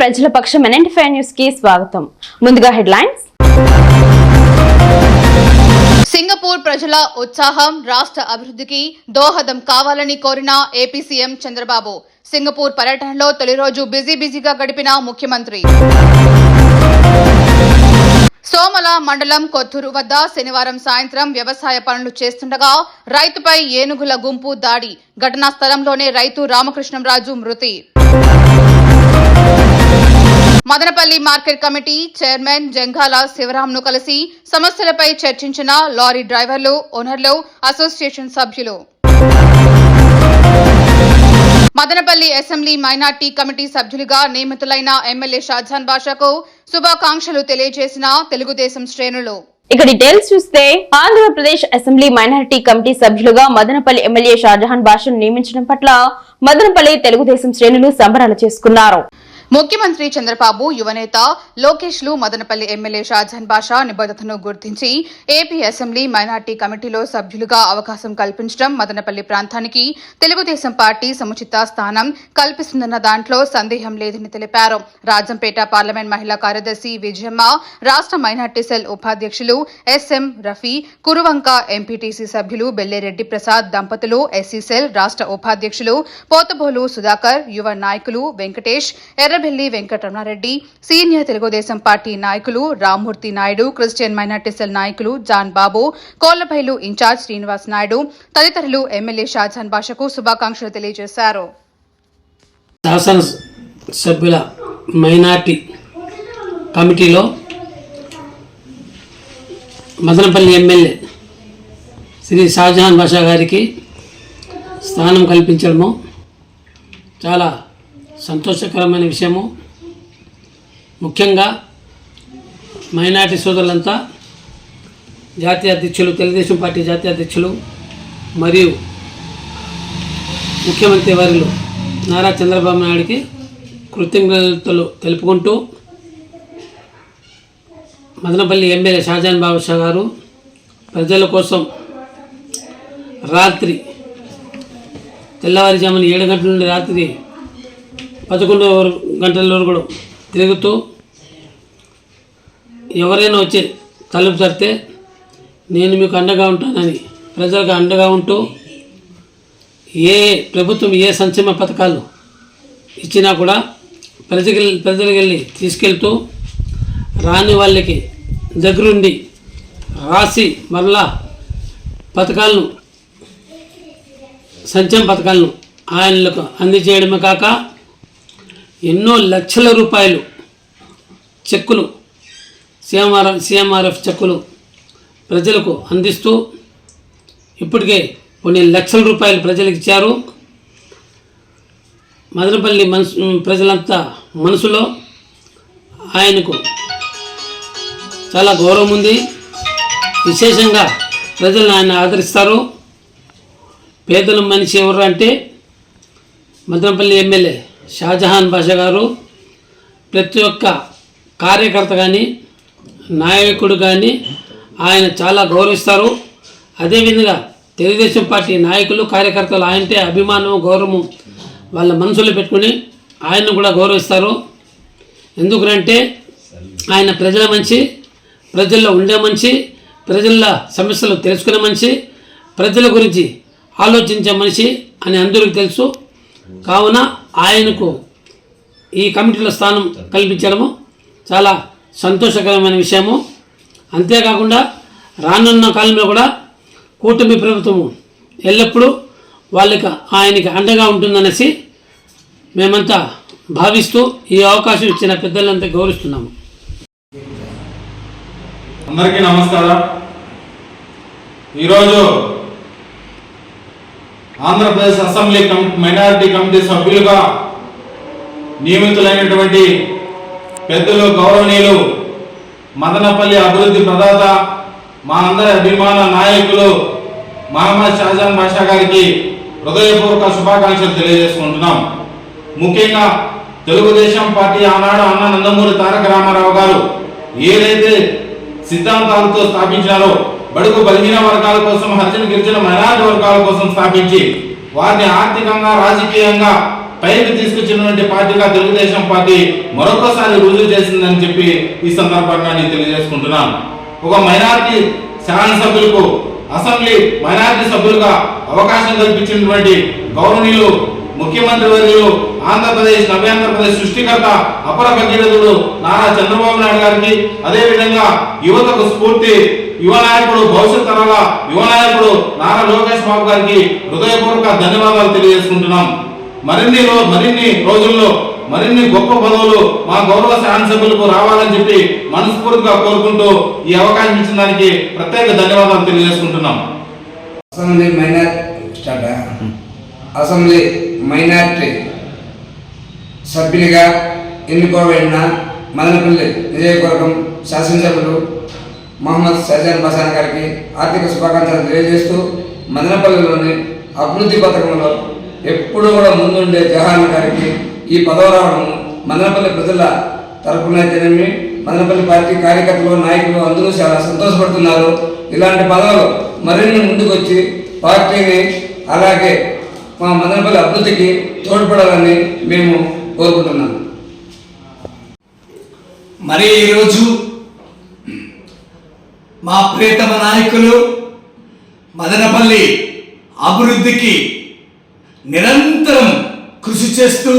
ప్రజల పక్షం ఎన్ఎంటీ న్యూస్కి స్వాగతం. ముందుగా హెడ్లైన్స్. సింగపూర్ ప్రజల ఉత్సాహం రాష్ట్ర అభివృద్ధికి దోహదం కావాలని కోరిన ఏపీ సీఎం చంద్రబాబు. సింగపూర్ పర్యటనలో తొలి రోజు బిజీ బిజీగా గడిపిన ముఖ్యమంత్రి. సోమల మండలం కొత్తూరు వద్ద శనివారం సాయంత్రం వ్యవసాయ పనులు చేస్తుండగా రైతుపై ఏనుగుల గుంపు దాడి. ఘటనా స్థలంలోనే రైతు రామకృష్ణంరాజు మృతి. Madanapalle market committee chairman Janghala శివరాంను కలిసి సమస్యలపై చర్చించిన లారీ డ్రైవర్లు ఓనర్లు అసోసియేషన్ సభ్యులు. మదనపల్లి అసెంబ్లీ మైనార్టీ కమిటీ సభ్యులుగా నియమితులైన ఎమ్మెల్యే షాజాన్ బాషాకు శుభాకాంక్షలు తెలియజేసిన తెలుగుదేశం శ్రేణులు. ఇక డీటెయిల్స్ చూస్తే ఆంధ్రప్రదేశ్ అసెంబ్లీ మైనారిటీ కమిటీ సభ్యులుగా మదనపల్లి ఎమ్మెల్యే షాజహాన్ బాషను నియమించడం పట్ల మదనపల్లి తెలుగుదేశం శ్రేణులు సంబరాలు చేసుకున్నారు. ముఖ్యమంత్రి చంద్రబాబు యువనేత లోకేష్లు మదనపల్లి ఎమ్మెల్యే షాజహాన్ బాషా నిబద్ధతను గుర్తించి ఏపీ అసెంబ్లీ మైనార్టీ కమిటీలో సభ్యులుగా అవకాశం కల్పించడం మదనపల్లి ప్రాంతానికి తెలుగుదేశం పార్టీ సముచిత స్థానం కల్పిస్తుందన్న దాంట్లో సందేహం లేదని తెలిపారు. రాజంపేట పార్లమెంట్ మహిళా కార్యదర్శి విజయమ్మ రాష్ట్ర మైనార్టీ సెల్ ఉపాధ్యక్షులు ఎస్ఎం రఫీ కురువంక ఎంపీటీసీ సభ్యులు బెల్లేరెడ్డి ప్రసాద్ దంపతులు ఎస్సీ సెల్ రాష్ట్ర ఉపాధ్యక్షులు పోతబోలు సుధాకర్ యువ నాయకులు వెంకటేష్ ఎర్ర ఎర్రబెల్లి వెంకటరమణారెడ్డి సీనియర్ తెలుగుదేశం పార్టీ నాయకులు Rammurthy Naidu Christian minority cell నాయకులు John Babu Kollabailu in charge Srinivas Naidu తదితరులు ఎమ్మెల్యే షాజహాన్ భాషకు శుభాకాంక్షలు తెలియజేశారు. సభ్యుల మైనార్టీ కమిటీలో మదనపల్లి ఎమ్మెల్యే శ్రీ షాజహాన్ బాషా గారికి స్థానం కల్పించడము చాలా సంతోషకరమైన విషయము. ముఖ్యంగా మైనార్టీ సోదరులంతా జాతీయ అధ్యక్షులు తెలుగుదేశం పార్టీ జాతీయ అధ్యక్షులు మరియు ముఖ్యమంత్రి వారిలు నారా చంద్రబాబు నాయుడికి కృతజ్ఞతలు తెలుపుకుంటూ మదనపల్లి ఎమ్మెల్యే షాజాన్ బాబుషా గారు ప్రజల కోసం రాత్రి తెల్లవారుజామున ఏడు గంటల నుండి రాత్రి పదకొండు గంటల వరకు కూడా తిరుగుతూ ఎవరైనా వచ్చి తలుపు తడితే నేను మీకు అండగా ఉంటానని ప్రజలకు అండగా ఉంటూ ఏ ప్రభుత్వం ఏ సంక్షేమ పథకాలు ఇచ్చినా కూడా ప్రజకి ప్రజలకు వెళ్ళి తీసుకెళ్తూ రాని వాళ్ళకి దగ్గరుండి రాసి మరలా పథకాలను సంక్షేమ పథకాలను ఆయనలకు అందజేయడమే కాక ఎన్నో లక్షల రూపాయలు చెక్కులు సిఎంఆర్ఎఫ్ సిఎంఆర్ఎఫ్ చెక్కులు ప్రజలకు అందిస్తూ ఇప్పటికే కొన్ని లక్షల రూపాయలు ప్రజలకు ఇచ్చారు. మదనపల్లి మనసు ప్రజలంతా మనసులో ఆయనకు చాలా గౌరవం ఉంది. విశేషంగా ప్రజలను ఆయన ఆదరిస్తారు. పేదల మనిషి ఎవరు అంటే మదనపల్లి ఎమ్మెల్యే షాజహాన్ బాషా గారు ప్రతి ఒక్క కార్యకర్త కానీ నాయకుడు కానీ ఆయన చాలా గౌరవిస్తారు. అదేవిధంగా తెలుగుదేశం పార్టీ నాయకులు కార్యకర్తలు ఆయనంటే అభిమానం గౌరవం వాళ్ళ మనసులో పెట్టుకుని ఆయన్ను కూడా గౌరవిస్తారు. ఎందుకంటే ఆయన ప్రజల మనిషి ప్రజల్లో ఉండే మనిషి ప్రజల సమస్యలు తెలుసుకునే మనిషి ప్రజల గురించి ఆలోచించే మనిషి అని అందరికీ తెలుసు. కావున ఆయనకు ఈ కమిటీలో స్థానం కల్పించడము చాలా సంతోషకరమైన విషయము. అంతేకాకుండా రానున్న కాలంలో కూడా కూటమి ప్రభుత్వము ఎల్లప్పుడూ వాళ్ళకి ఆయనకి అండగా ఉంటుందనేసి మేమంతా భావిస్తూ ఈ అవకాశం ఇచ్చిన పెద్దలంతా గౌరవిస్తున్నాము. అందరికీ నమస్కారం. ఈరోజు ఆంధ్రప్రదేశ్ అసెంబ్లీ మైనారిటీ కమిటీ సభ్యులుగా నియమితులైనటువంటి పెద్దలు గౌరవనీయులు మదనపల్లి అభివృద్ధి ప్రదాత మా అందరి అభిమాన నాయకులు మహమ్మద్ షాజాన్ బాషా గారికి హృదయపూర్వక శుభాకాంక్షలు తెలియజేసుకుంటున్నాం. ముఖ్యంగా తెలుగుదేశం పార్టీ ఆనాడు అన్న నందమూరి తారక రామారావు గారు ఏదైతే సిద్ధాంతాలతో స్థాపించారో బడుగు బలహీన వర్గాల కోసం హర్జన గిరిజన మైనారిటీ వర్గాల కోసం స్థాపించి వారిని ఆర్థికంగా రాజకీయంగా పైకి తీసుకొచ్చినటువంటి పార్టీగా తెలుగుదేశం పార్టీ మరొకసారి రుజువు చేసిందని చెప్పి ఈ సందర్భంగా నేను తెలియజేసుకుంటున్నాను. ఒక మైనారిటీ శాసనసభ్యులకు అసెంబ్లీ మైనారిటీ సభ్యులుగా అవకాశం కల్పించినటువంటి గౌరవనీయులు ముఖ్యమంత్రి వర్యులు ఆంధ్రప్రదేశ్ నవ్యాంధ్రప్రదేశ్ సృష్టికర్త అపర భగీరథుడు నారా చంద్రబాబు నాయుడు గారికి అదేవిధంగా యువతకు స్ఫూర్తి యువ నాయకుడు భవిష్యత్ తరాల యువ నాయకుడు నారా లోకేష్ బాబు గారికి హృదయపూర్వక ధన్యవాదాలు తెలియజేసుకుంటున్నాం. మరిన్ని మరిన్ని రోజుల్లో మరిన్ని గొప్ప పదవులు మా గౌరవ శాసనసభ్యులకు రావాలని చెప్పి మనస్ఫూర్తిగా కోరుకుంటూ ఈ అవకాశం ఇచ్చిన దానికి ప్రత్యేక ధన్యవాదాలు తెలియజేసుకుంటున్నాం. Assembly minor start assembly minority సభ్యునిగా ఎన్నుకోబడిన మదనపల్లి నియోజకవర్గం శాసనసభ్యులు మహమ్మద్ సజాద్ బసాన్ గారికి ఆర్థిక శుభాకాంక్షలు తెలియజేస్తూ మదనపల్లిలోని అభివృద్ధి పథకంలో ఎప్పుడూ కూడా ముందుండే జహాన్ గారికి ఈ పదవి రావడం మదనపల్లి ప్రజల తరపునైతేనేమి మదనపల్లి పార్టీ కార్యకర్తలు నాయకులు అందరూ చాలా సంతోషపడుతున్నారు. ఇలాంటి పదవులు మరిన్ని ముందుకొచ్చి పార్టీని అలాగే మా మదనపల్లి అభివృద్ధికి తోడ్పడాలని మేము కోరుకుంటున్నాం. మరి ఈరోజు మా ప్రియతమ నాయకులు మదనపల్లి అభివృద్ధికి నిరంతరం కృషి చేస్తూ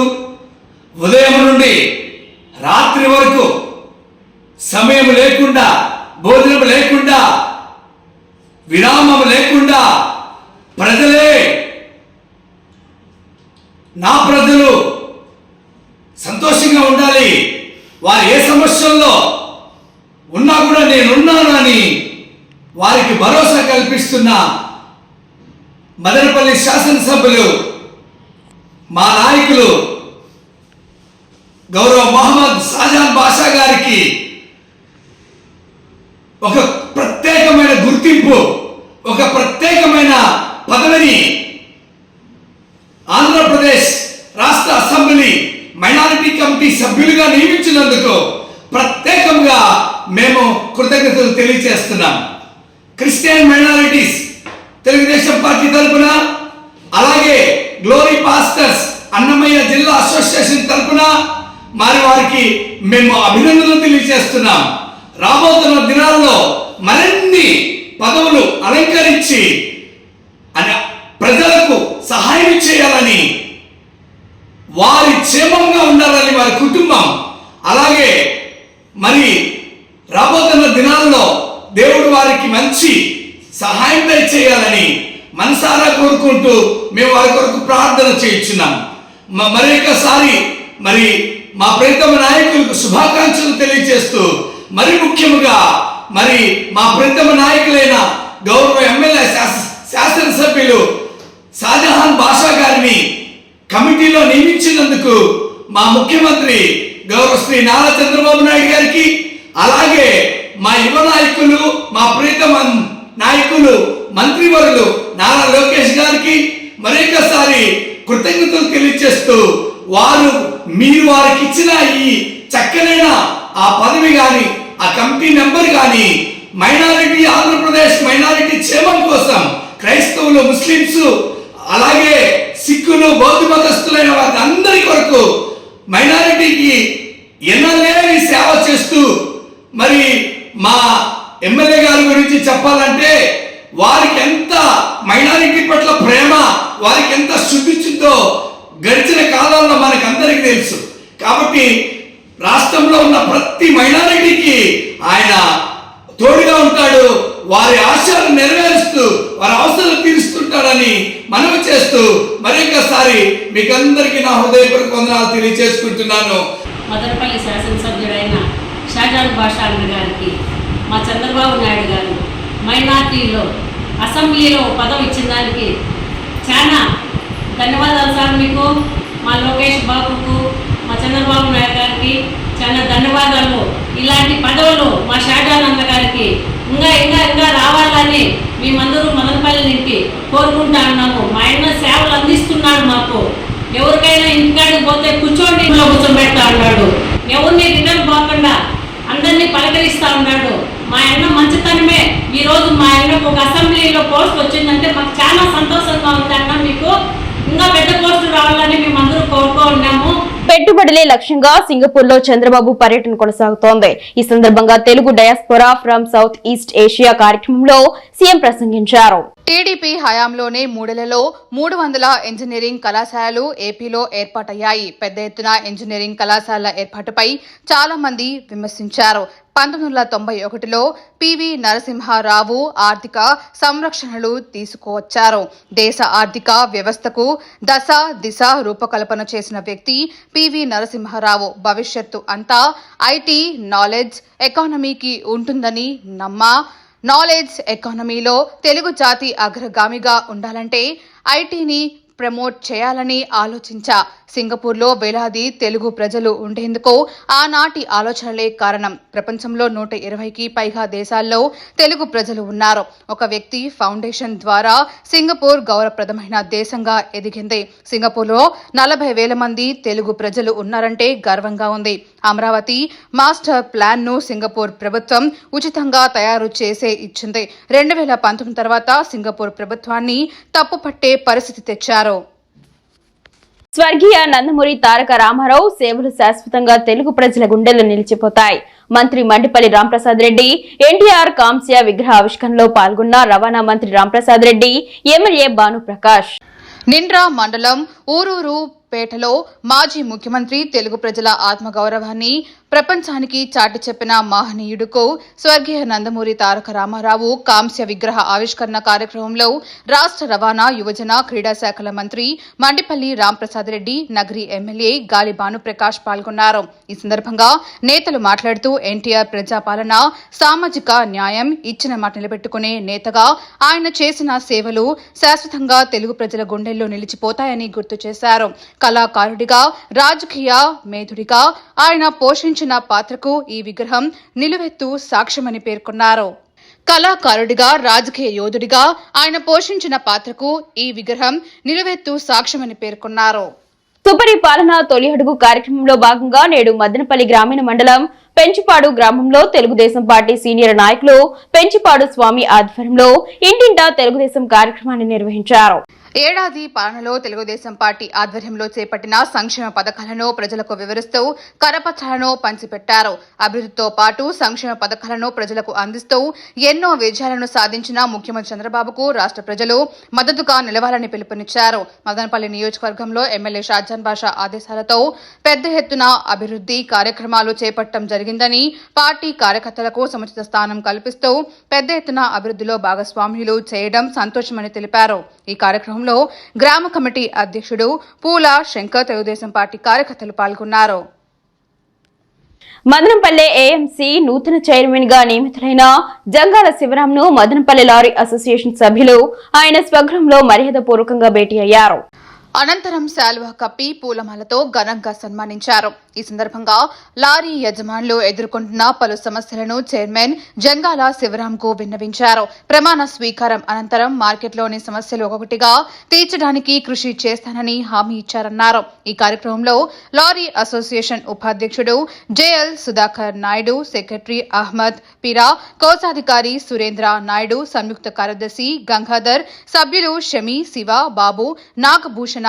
ఉదయం నుండి రాత్రి వరకు సమయం లేకుండా భోజనం లేకుండా విరామం లేకుండా ప్రజలే నా ప్రజలు సంతోషంగా ఉండాలి వారు ఏ సమస్యల్లో ఉన్నా కూడా నేనున్నాను అని వారికి భరోసా కల్పిస్తున్న మదనపల్లి శాసనసభ్యులు మా నాయకులు గౌరవ మొహమ్మద్ షాజాన్ బాషా గారికి ఒక ప్రత్యేకమైన గుర్తింపు ఒక ప్రత్యేకమైన పదవిని ఆంధ్రప్రదేశ్ రాష్ట్ర అసెంబ్లీ మైనారిటీ కమిటీ సభ్యులుగా నియమించినందుకు ప్రత్యేకంగా మేము కృతజ్ఞతలు తెలియజేస్తున్నాం. క్రిస్టియన్ మైనారిటీస్ తెలుగుదేశం పార్టీ తరపున అలాగే గ్లోరీ పాస్టర్స్ అన్నమయ్య జిల్లా అసోసియేషన్ తరపున మరి వారికి మేము అభినందనలు తెలియజేస్తున్నాం. రాబోతున్న దినాల్లో మరిన్ని పదవులు అలంకరించి ప్రజలకు సహాయం చేయాలని వారి క్షేమంగా ఉండాలని వారి కుటుంబం అలాగే మరి రాబోతున్న దినాల్లో దేవుడు వారికి మంచి సహాయం చేయాలని మనసారా కోరుకుంటూ మేము వారి కొరకు ప్రార్థన చేయించున్నాం. మరి ఒకసారి మరి మా ప్రీతమ నాయకులకు శుభాకాంక్షలు తెలియజేస్తూ మరి ముఖ్యముగా మరి మా ప్రీతమ నాయకులైన గౌరవ ఎమ్మెల్యే శాసనసభ్యులు షాజహాన్ బాషా గారిని కమిటీలో నియమించినందుకు మా ముఖ్యమంత్రి గౌరవ శ్రీ నారా చంద్రబాబు నాయుడు గారికి అలాగే మా యువ నాయకులు మా ప్రీతమ నాయకులు మంత్రివర్యులు నారా లోకేష్ గారికి మరొకసారి కృతజ్ఞతలు తెలియజేస్తూ వారు మీరు వారికి ఇచ్చిన ఈ చక్కనైన ఆ పదవి కానీ ఆ కమిటీ నెంబర్ కానీ మైనారిటీ ఆంధ్రప్రదేశ్ మైనారిటీ క్షేమం కోసం క్రైస్తవులు ముస్లింస్ అలాగే సిక్కులు బౌద్ధ మతస్థులైన వారి అందరి కొరకు మైనారిటీకి ఎన్నలేని సేవ చేస్తూ మరి మా ఎమ్మెల్యే గారి గురించి చెప్పాలంటే వారికి ఎంత మైనారిటీ పట్ల ప్రేమ వారికి ఎంత శుద్ధించిందో గడిచిన కాలంలో మనకు అందరికీ తెలుసు. కాబట్టి రాష్ట్రంలో ఉన్న ప్రతి మైనారిటీకి ఆయన తోడుగా ఉంటాడు వారి ఆశలు నెరవేరుస్తూ వారి అవసరాలు తీరుస్తుంటాడని మనవి చేస్తూ మరొకసారి మీకందరికీ నా హృదయపూర్వక వందనాలు తెలియజేసుకుంటున్నాను. మదనపల్లి శాసనసభ్యుడైన షాజాన్ భాషా గారికి మా చంద్రబాబు నాయుడు గారు మైనార్టీలో అసెంబ్లీలో పదవి ఇచ్చిన దానికి చాలా ధన్యవాదాలు సార్ మీకు మా లోకేష్ బాబుకు మా చంద్రబాబు నాయుడు గారికి చాలా ధన్యవాదాలు. ఇలాంటి పదవులు మా షాజాన్ గారికి ఇంకా ఇంకా ఇంకా రావాలని మేమందరూ మదనపల్లి నుంచి కోరుకుంటా ఉన్నాము. మా ఆయన సేవలు అందిస్తున్నాడు మాకు. ఎవరికైనా ఇంటికాడికి పోతే కూర్చోండి ఇంట్లో కూర్చోబెడతా ఉన్నాడు. ఎవరిని రిటర్న్ పోకుండా అందరినీ పలకరిస్తూ ఉన్నాడు. మా ఆయన మంచితనమే. ఈరోజు మా ఆయనకు ఒక అసెంబ్లీలో పోస్ట్ వచ్చిందంటే మాకు చాలా సంతోషంగా ఉందన్న మీకు. ఇంకా పెద్ద పోస్టు రావాలని మేమందరూ కోరుకో ఉన్నాము. పెట్టుబడులే లక్ష్యంగా సింగపూర్లో చంద్రబాబు పర్యటన కొనసాగుతోంది. ఈ సందర్భంగా Telugu diaspora from south east Asia కార్యక్రమంలో సీఎం ప్రసంగించారు. టీడీపీ హయాంలోనే మూడేళ్ళలో మూడు వందల ఇంజనీరింగ్ కళాశాలలు ఏపీలో ఏర్పాటయ్యాయి. పెద్ద ఎత్తున ఇంజనీరింగ్ కళాశాలల ఏర్పాటుపై చాలా మంది విమర్శించారు. పంతొమ్మిది వందల తొంభై ఒకటిలో పివి నరసింహారావు ఆర్థిక సంరక్షణలు తీసుకువచ్చారు. దేశ ఆర్థిక వ్యవస్థకు దశ దిశ రూపకల్పన చేసిన వ్యక్తి పివి నరసింహారావు. భవిష్యత్తు అంతా ఐటీ నాలెడ్జ్ ఎకానమీకి ఉంటుందని నమ్మా నాలెడ్జ్ ఎకానమీలో తెలుగు జాతి అగ్రగామిగా ఉండాలంటే ఐటీని ప్రమోట్ చేయాలని ఆలోచించా. సింగపూర్లో వేలాది తెలుగు ప్రజలు ఉండేందుకు ఆనాటి ఆలోచనలే కారణం. ప్రపంచంలో నూట ఇరవైకి పైగా దేశాల్లో తెలుగు ప్రజలు ఉన్నారు. ఒక వ్యక్తి ఫౌండేషన్ ద్వారా సింగపూర్ గౌరవప్రదమైన దేశంగా ఎదిగింది. సింగపూర్లో నలభై వేల మంది తెలుగు ప్రజలు ఉన్నారంటే గర్వంగా ఉంది. అమరావతి మాస్టర్ ప్లాన్ను సింగపూర్ ప్రభుత్వం ఉచితంగా తయారు చేసే ఇచ్చింది. రెండు వేల పంతొమ్మిది తర్వాత సింగపూర్ ప్రభుత్వాన్ని తప్పుపట్టే పరిస్థితి తెచ్చారు. స్వర్గీయ నందమూరి తారక రామారావు సేవలు శాశ్వతంగా తెలుగు ప్రజల గుండెల్లో నిలిచిపోతాయి. మంత్రి మండిపల్లి రాంప్రసాద్ రెడ్డి ఎన్టీఆర్ కాంస్య విగ్రహ ఆవిష్కరణలో పాల్గొన్న రవాణా మంత్రి రాంప్రసాద్ రెడ్డి ఎమ్మెల్యే భానుప్రకాష్. నిండ్రా మండలం ఊరూరు పేటలో మాజీ ముఖ్యమంత్రి తెలుగు ప్రజల ఆత్మగౌరవాన్ని ప్రపంచానికి చాటి చెప్పిన మహనీయుడుకు స్వర్గీయ నందమూరి తారక రామారావు కాంస్య విగ్రహ ఆవిష్కరణ కార్యక్రమంలో రాష్ట్ర రవాణా యువజన క్రీడా శాఖల మంత్రి మండిపల్లి రాంప్రసాద్ రెడ్డి నగరి ఎమ్మెల్యే గాలి భానుప్రకాష్ పాల్గొన్నారు. ఈ సందర్భంగా నేతలు మాట్లాడుతూ ఎన్టీఆర్ ప్రజాపాలన సామాజిక న్యాయం ఇచ్చిన మాట నిలబెట్టుకునే నేతగా ఆయన చేసిన సేవలు శాశ్వతంగా తెలుగు ప్రజల గుండెల్లో నిలిచిపోతాయని గుర్తు చేశారు. కళాకారుడిగా రాజకీయ మేధుడిగా ఆయన పోషించిన పాత్రకు ఈ విగ్రహం నిలువెత్తు సాక్ష్యమని పేర్కొన్నారు. కళాకారుడిగా రాజకీయ యోధుడిగా ఆయన పోషించిన పాత్రకు ఈ విగ్రహం నిలువెత్తు సాక్ష్యమని పేర్కొన్నారు. సుపరిపాలన తొలి అడుగు కార్యక్రమంలో భాగంగా నేడు మదనపల్లి గ్రామీణ మండలం పెంచిపాడు గ్రామంలో తెలుగుదేశం పార్టీ సీనియర్ నాయకులు పెంచిపాడు స్వామి ఆధ్వర్యంలో ఇంటింటా తెలుగుదేశం కార్యక్రమాన్ని నిర్వహించారు. ఏడాది పాలనలో తెలుగుదేశం పార్టీ ఆధ్వర్యంలో చేపట్టిన సంక్షేమ పథకాలను ప్రజలకు వివరిస్తూ కరపత్రాలను పంచిపెట్టారు. అభివృద్ధితో పాటు సంక్షేమ పథకాలను ప్రజలకు అందిస్తూ ఎన్నో విజయాలను సాధించిన ముఖ్యమంత్రి చంద్రబాబుకు రాష్ట్ర ప్రజలు మద్దతుగా నిలవాలని పిలుపునిచ్చారు. మదనపల్లి నియోజకవర్గంలో ఎమ్మెల్యే షాజాన్ బాషా ఆదేశాలతో పెద్ద ఎత్తున అభివృద్ధి కార్యక్రమాలు చేపట్టడం జరిగిందని పార్టీ కార్యకర్తలకు సముచిత స్థానం కల్పిస్తూ పెద్ద ఎత్తున అభివృద్ధిలో భాగస్వామ్యులు చేయడం సంతోషమని తెలిపారు. ఈ కార్యక్రమం కార్యక్రమంలో గ్రామ కమిటీ అధ్యక్షుడు పూల శంకర్ తెలుగుదేశం పార్టీ కార్యకర్తలు పాల్గొన్నారు. మదనంపల్లె ఏఎంసీ నూతన చైర్మన్గా నియమితులైన జంగాల శివరాంను మదనపల్లె లారీ అసోసియేషన్ సభ్యులు ఆయన స్వగృహంలో మర్యాద పూర్వకంగా భేటీ అయ్యారు. అనంతరం శాలువా కప్పి పూలమాలతో ఘనంగా సన్మానించారు. ఈ సందర్భంగా లారీ యజమానులు ఎదుర్కొంటున్న పలు సమస్యలను చైర్మన్ జంగాల శివరాంకు విన్నవించారు. ప్రమాణ స్వీకారం అనంతరం మార్కెట్లోని సమస్యలు ఒక్కొక్కటిగా తీర్చడానికి కృషి చేస్తానని హామీ ఇచ్చారన్నారు. ఈ కార్యక్రమంలో లారీ అసోసియేషన్ ఉపాధ్యక్షుడు జేఎల్ సుధాకర్ నాయుడు సెక్రటరీ అహ్మద్ పిరా కోశాధికారి సురేంద్ర నాయుడు సంయుక్త కార్యదర్శి గంగాధర్ సభ్యులు షమి శివ బాబు నాగభూషణ్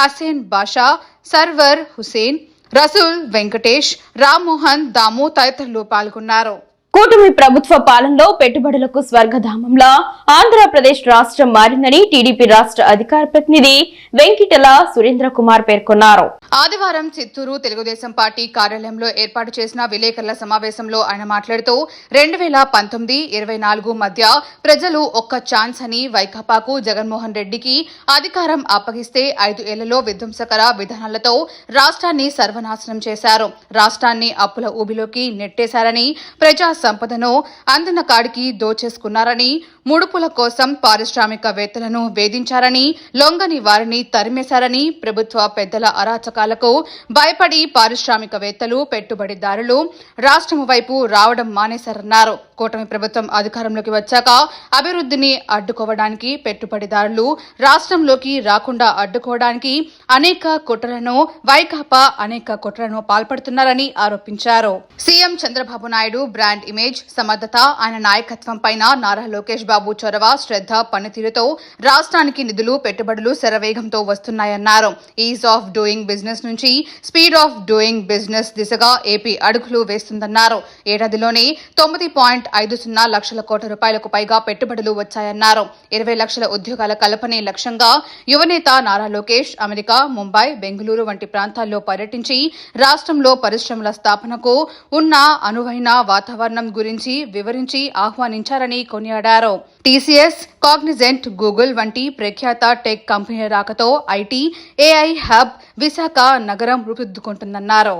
హసేన్ బాషా సర్వర్ హుసేన్ రసూల్ వెంకటేష్ రామ్మోహన్ దాము తదితరులు పాల్గొన్నారు. కూటమి ప్రభుత్వ పాలనలో పెట్టుబడులకు స్వర్గధామంలా ఆంధ్రప్రదేశ్ రాష్ట్రం మారిందని టీడీపీ రాష్ట్ర అధికార ప్రతినిధి వెంకిటల సురేంద్ర కుమార్ పేర్కొన్నారు. ఆదివారం చిత్తూరు తెలుగుదేశం పార్టీ కార్యాలయంలో ఏర్పాటు చేసిన విలేకరుల సమావేశంలో ఆయన మాట్లాడుతూ రెండు వేల పంతొమ్మిది ఇరవై నాలుగు మధ్య ప్రజలు ఒక్క ఛాన్స్ అని వైకాపాకు జగన్మోహన్ రెడ్డికి అధికారం అప్పగిస్తే ఐదు ఏళ్ళలో విధ్వంసకర విధానాలతో రాష్ట్రాన్ని సర్వనాశనం చేశారు. రాష్ట్రాన్ని అప్పుల ఊబిలోకి నెట్టేశారని ప్రజా సంపదను అందిన కాడికి దోచేసుకున్నారని ముడుపుల కోసం పారిశ్రామికవేత్తలను వేధించారని లొంగని వారిని తరిమేశారని ప్రభుత్వ పెద్దల అరాచకాలకు భయపడి పారిశ్రామికవేత్తలు పెట్టుబడిదారులు రాష్ట్రం వైపు రావడం మానేశారన్నారు. కూటమి ప్రభుత్వం అధికారంలోకి వచ్చాక అభివృద్ధిని అడ్డుకోవడానికి పెట్టుబడిదారులు రాష్ట్రంలోకి రాకుండా అడ్డుకోవడానికి అనేక కుట్రలను వైకాపా అనేక కుట్రలను పాల్పడుతున్నారని ఆరోపించారు. CM Chandrababu Naidu brand image సమర్థత ఆయన నాయకత్వం పైన నారా లోకేష్ బాబు చొరవ శ్రద్ధ పనితీరుతో రాష్ట్రానికి నిధులు పెట్టుబడులు శరవేగంతో వస్తున్నాయన్నారు. ఈజ్ ఆఫ్ డూయింగ్ బిజినెస్ నుంచి స్పీడ్ ఆఫ్ డూయింగ్ బిజినెస్ దిశగా ఏపీ అడుగులు వేస్తుందన్నారు. ఏడాదిలోనే తొమ్మిది పాయింట్ ఐదు సున్నా లక్షల కోట్ల రూపాయలకు పైగా పెట్టుబడులు వచ్చాయన్నారు. ఇరవై లక్షల ఉద్యోగాల కల్పనే లక్ష్యంగా యువనేత నారా లోకేష్ అమెరికా ముంబై బెంగళూరు వంటి ప్రాంతాల్లో పర్యటించి రాష్ట్రంలో పరిశ్రమల స్థాపనకు ఉన్న అనువైన వాతావరణం గురించి వివరించి ఆహ్వానించారని కొనియాడారు. టీసీఎస్ కాగ్నిజెంట్ గూగుల్ వంటి ప్రఖ్యాత టెక్ కంపెనీల రాకతో ఐటీ ఏఐ హబ్ విశాఖ నగరం రూపుదిద్దుకుంటుందన్నారు.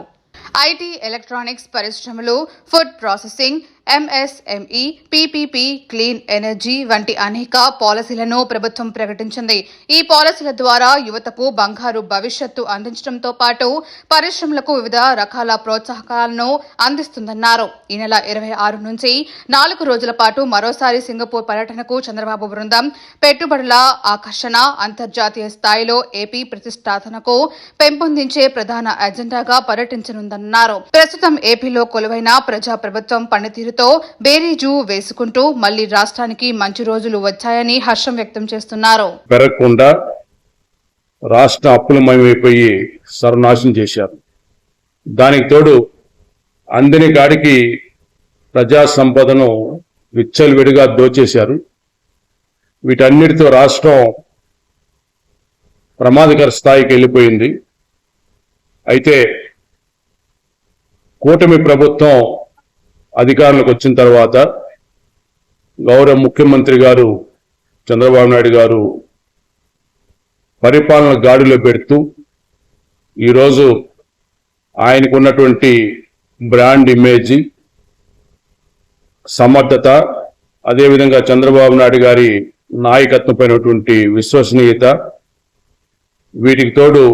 ఐటీ ఎలక్ట్రానిక్స్ పరిశ్రమలు food processing MSME PPP clean energy వంటి అనేక పాలసీలను ప్రభుత్వం ప్రకటించింది. ఈ పాలసీల ద్వారా యువతకు బంగారు భవిష్యత్తు అందించడంతో పాటు పరిశ్రమలకు వివిధ రకాల ప్రోత్సాహకాలను అందిస్తుందన్నారు. ఈ నెల ఇరవై ఆరు నుంచి నాలుగు రోజుల పాటు మరోసారి సింగపూర్ పర్యటనకు చంద్రబాబు బృందం పెట్టుబడుల ఆకర్షణ అంతర్జాతీయ స్థాయిలో ఏపీ ప్రతిష్టాతనకు పెంపొందించే ప్రధాన ఎజెండాగా పర్యటించనుందన్నారు. ప్రస్తుతం ఏపీలో కొలువైన ప్రజా ప్రభుత్వం పనితీరుతో బేరీజు వేసుకుంటూ మళ్ళీ రాష్ట్రానికి మంచి రోజులు వచ్చాయని హర్షం వ్యక్తం చేస్తున్నారు. పెరగకుండా రాష్ట్ర అప్పులమయమైపోయి సర్వనాశనం చేశారు. దానికి తోడు అందని కాడికి ప్రజా సంపదను విచ్చలవిడిగా దోచేశారు. వీటన్నిటితో రాష్ట్రం ప్రమాదకర స్థాయికి వెళ్ళిపోయింది. అయితే కూటమి ప్రభుత్వం అధికారంలోకి వచ్చిన తర్వాత గౌరవ ముఖ్యమంత్రి గారు చంద్రబాబు నాయుడు గారు పరిపాలన గాడిలో పెడుతూ ఈరోజు ఆయనకున్నటువంటి బ్రాండ్ ఇమేజ్ సమర్థత అదేవిధంగా చంద్రబాబు నాయుడు గారి నాయకత్వమైనటువంటి విశ్వసనీయత వీటికి తోడు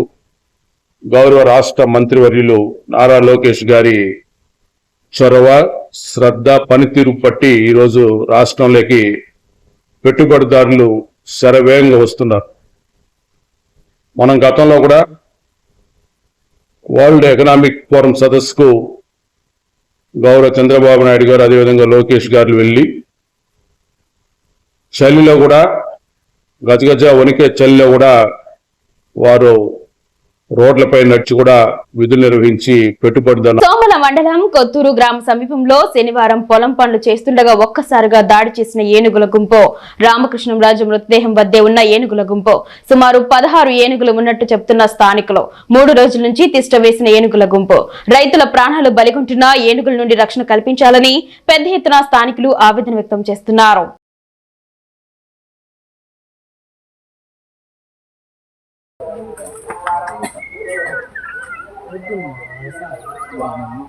గౌరవ రాష్ట్ర మంత్రివర్యులు నారా లోకేష్ గారి చొరవ శ్రద్ధ పనితీరు పట్టి ఈరోజు రాష్ట్రంలోకి పెట్టుబడిదారులు శరవేగంగా వస్తున్నారు. మనం గతంలో కూడా వరల్డ్ ఎకనామిక్ ఫోరం సదస్సుకు గౌరవ చంద్రబాబు నాయుడు గారు అదేవిధంగా లోకేష్ గారు వెళ్ళి చలిలో కూడా గజగజ వణికే చలిలో కూడా వారు రోడ్లపై నడిచి కూడా విధులు నిర్వహించి పెట్టుబడిదారు సోమల మండలం కొత్తూరు గ్రామ సమీపంలో శనివారం పొలం పనులు చేస్తుండగా ఒక్కసారిగా దాడి చేసిన ఏనుగుల గుంపు. రామకృష్ణంరాజు మృతదేహం వద్దే ఉన్న ఏనుగుల గుంపు. సుమారు పదహారు ఏనుగులు ఉన్నట్టు చెప్తున్న స్థానికులు. మూడు రోజుల నుంచి తిష్ట వేసిన ఏనుగుల గుంపు. రైతుల ప్రాణాలు బలిగొంటున్న ఏనుగుల నుండి రక్షణ కల్పించాలని పెద్ద ఎత్తున స్థానికులు ఆవేదన వ్యక్తం చేస్తున్నారు. Amen.